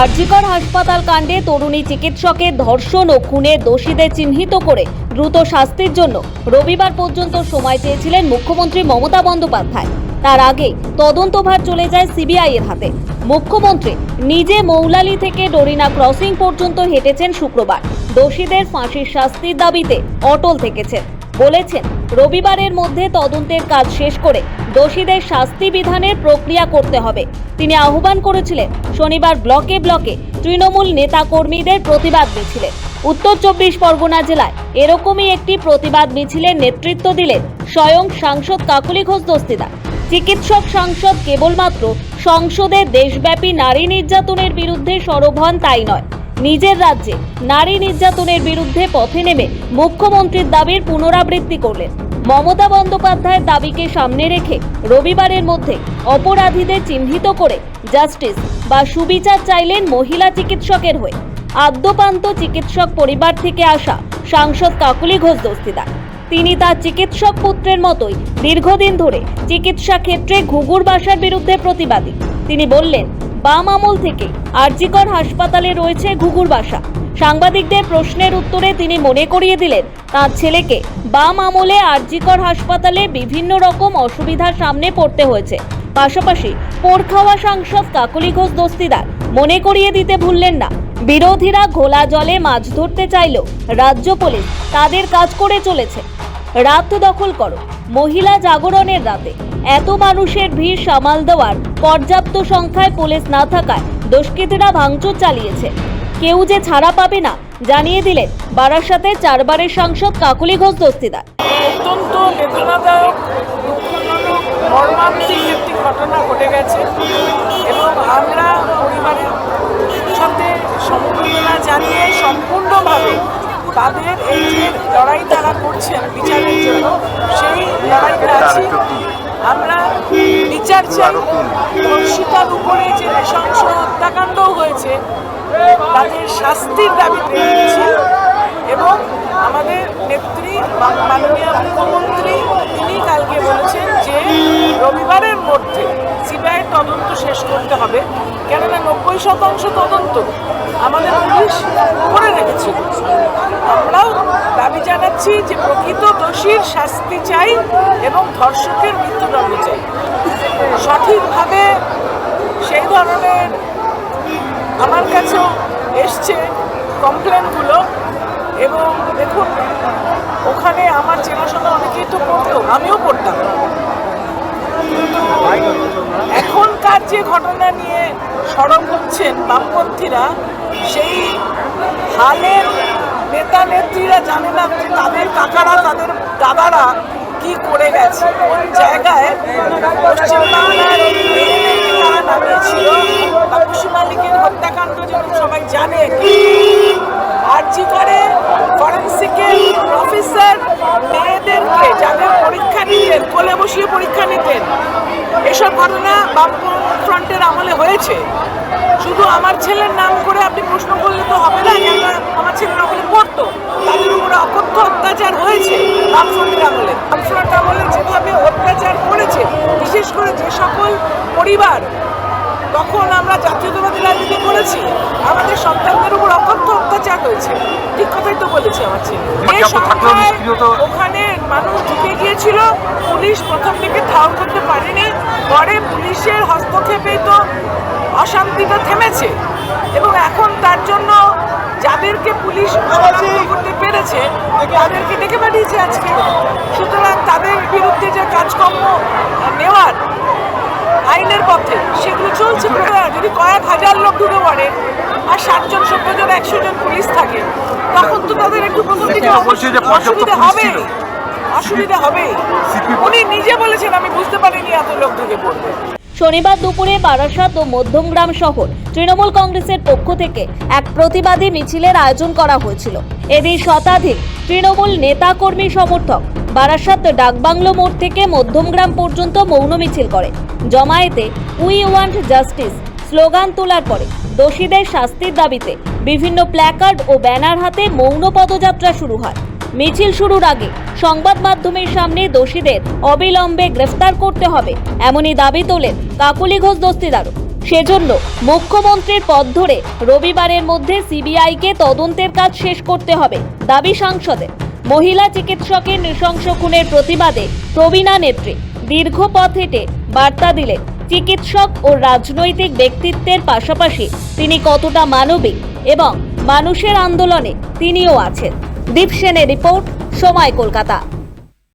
আরজিকর হাসপাতাল কাণ্ডে তরুণী চিকিৎসকের ধর্ষণ ও খুনে দোষীদের চিহ্নিত করে দ্রুত শাস্তির জন্য রবিবার পর্যন্ত সময় চেয়েছিলেন মুখ্যমন্ত্রী মমতা বন্দ্যোপাধ্যায়। তার আগে তদন্তভার চলে যায় সিবিআই এর হাতে। মুখ্যমন্ত্রী নিজে মৌলালি থেকে ডরিনা ক্রসিং পর্যন্ত হেঁটেছেন শুক্রবার। দোষীদের ফাঁসির শাস্তির দাবিতে অটল থেকেছেন। বলেছেন, রবিবারের মধ্যে তদন্তের কাজ শেষ করে দোষীদের শাস্তি বিধানের প্রক্রিয়া করতে হবে। তিনি আহ্বান করেছিলেন, শনিবার ব্লকে ব্লকে তৃণমূল নেতা কর্মীদের প্রতিবাদ মিছিলে। উত্তর চব্বিশ পরগনা জেলায় এরকমই একটি প্রতিবাদ মিছিলের নেতৃত্ব দিলেন স্বয়ং সাংসদ কাকুলি ঘোষ দস্তিদার। চিকিৎসক সাংসদ কেবলমাত্র সংসদে দেশব্যাপী নারী নির্যাতনের বিরুদ্ধে সরব হন তাই নয়। নিজের রাজ্যে নারী নির্যাতনের বিরুদ্ধে পথে নেমে মুখ্যমন্ত্রীর দাবির পুনরাবৃত্তি করলেন। মমতা বন্দ্যোপাধ্যায়ের দাবিকে সামনে রেখে রবিবারের মধ্যে অপরাধীদের চিহ্নিত করে জাস্টিস বা সুবিচার চাইলেন মহিলা চিকিৎসকের হয়ে। আদ্যপান্ত চিকিৎসক পরিবার থেকে আসা সাংসদ কাকুলি ঘোষ দস্তিদার। তিনি তার চিকিৎসক পুত্রের মতোই দীর্ঘদিন ধরে চিকিৎসা ক্ষেত্রে ঘুঘুর বাসার বিরুদ্ধে প্রতিবাদী। তিনি বললেন বাম আমল থেকে আরজিকর হাসপাতালে রয়েছে ঘুঘুর বাসা। সাংবাদিকদের প্রশ্নের উত্তরে তিনি মনে করিয়ে দিলেন, তার ছেলেকে বাম আমলে আরজিকর হাসপাতালে বিভিন্ন রকম অসুবিধার সামনে পড়তে হয়েছে। পাশাপাশি পোড়খাওয়া সাংসদ কাকলি ঘোষ দস্তিদার মনে করিয়ে দিতে ভুললেন না। বিরোধীরা ঘোলা জলে মাছ ধরতে চাইলেও রাজ্য পুলিশ তাদের কাজ করে চলেছে। রাত দখল করো। মহিলা জাগরণের রাতে এত মানুষের ভিড় সামাল দেওয়ার পর্যাপ্ত সংখ্যায় পুলিশ না থাকায় দুষ্কৃতীরা ভাঙচুর চালিয়েছে। কেউ যে ছাড়া পাবে না, জানিয়ে দিলেন বারাসাতে চারবারের সাংসদ কাকুলি ঘোষ দস্তিদার। অত্যন্ত বেদনাদায়ক একটি ঘটনা ঘটে গেছে। এবং আমরা পরিবারের সাথে সমবেদনা জানিয়ে সম্পূর্ণভাবে তাদের এই যে লড়াই তারা করছেন বিচারের জন্য সেই লড়াইটা আছে। আমরা বিচার চাই। ধর্ষিতার উপরে যে নৃশংস হত্যাকাণ্ড হয়েছে তাদের শাস্তির দাবিতে হবে। কেননা নব্বই শতাংশ তদন্ত আমাদের পুলিশ করে রেখেছিল আমরাও দাবি জানাচ্ছি যে প্রকৃত দোষীর শাস্তি চাই এবং ধর্ষকের মৃত্যুদণ্ড চাই। সঠিকভাবে সেই ধরনের আমার কাছেও এসছে কমপ্লেনগুলো এবং দেখুন, ওখানে আমার চেনাশোনা অনেকেই তো পড়তো, আমিও কিন্তু এখনকার যে ঘটনা নিয়ে সরব হচ্ছেন বামপন্থীরা, সেই হালের নেতা নেত্রীরা জানে না যে তাদের কাকারা, তাদের দাদারা কি করে গেছে। কোন জায়গায় পশ্চিমবাংলার তারা নামিয়েছিল তাপসী মালিকের হত্যাকাণ্ড যেমন সবাই জানে। আরজি করে বসিয়ে পরীক্ষা নিতেন। এসব ঘটনা বামফ্রন্টের আমলে হয়েছে। শুধু আমার ছেলের নাম করে আপনি প্রশ্ন করলে তো হবে না আমার ছেলের ওখানে পড়তো তাদের উপরে অকথ্য অত্যাচার হয়েছে বামফ্রন্টের আমলে। বামফ্রন্ট আমলে যেভাবে অত্যাচার করেছে বিশেষ করে যে সকল পরিবার তখন আমরা জাতীয়তাবাদী রাজনীতি করেছি আমাদের সন্তানদের উপর অকথ্য অত্যাচার হয়েছে। ঠিক কথাই তো বলেছি আমার ছেলে। ওখানে মানুষ ঢুকে গিয়েছিল। পুলিশ প্রথম থেকে ঠাউর করতে পারেনি। পরে পুলিশের হস্তক্ষেপেই তো অশান্তিটা থেমেছে। এবং এখন তার জন্য যাদেরকে পুলিশ করতে পেরেছে তাদেরকে ডেকে পাঠিয়েছে আজকে। সুতরাং তাদের বিরুদ্ধে যে কাজকর্ম নেওয়ার আইনের পথে সেগুলো চলছে যদি কয়েক হাজার লোক ঢুকে পড়ে আর ষাটজন সত্তর জন একশো জন পুলিশ থাকে তখন তো তাদের একটু প্রথম দিকে অসুবিধা হবে। অসুবিধা হবে। উনি নিজে বলেছেন, আমি বুঝতে পারিনি এত লোক ঢুকে পড়বে। শনিবার দুপুরে বারাসাত ও মধ্যমগ্রাম শহর তৃণমূল কংগ্রেসের পক্ষ থেকে এক প্রতিবাদী মিছিলের আয়োজন করা হয়েছিল। এদিন শতাধিক তৃণমূল নেতাকর্মী সমর্থক বারাসাত ডাকবাংলো মোড় থেকে মধ্যমগ্রাম পর্যন্ত মৌন মিছিল করে। জমায়েতে উই ওয়ান্ট জাস্টিস স্লোগান তোলার পরে দোষীদের শাস্তির দাবিতে বিভিন্ন প্ল্যাকার্ড ও ব্যানার হাতে মৌন পদযাত্রা শুরু হয়। মিছিল শুরুর আগে সংবাদ মাধ্যমের সামনে দোষীদের অবিলম্বে গ্রেফতার করতে হবে, এমনই দাবি তোলেন কাকুলি ঘোষ দস্তিদারও। সেজন্য মুখ্যমন্ত্রীর পথ ধরে রবিবারের মধ্যে সিবিআইকে তদন্তের কাজ শেষ করতে হবে, দাবি সাংসদের। মহিলা চিকিৎসকের নৃশংস খুনের প্রতিবাদে প্রবীণা নেত্রী দীর্ঘ পথ হেঁটে বার্তা দিলেন, চিকিৎসক ও রাজনৈতিক ব্যক্তিত্বের পাশাপাশি তিনি কতটা মানবিক এবং মানুষের আন্দোলনে তিনিও আছেন। দীপ সেনের রিপোর্ট সময় কলকাতা।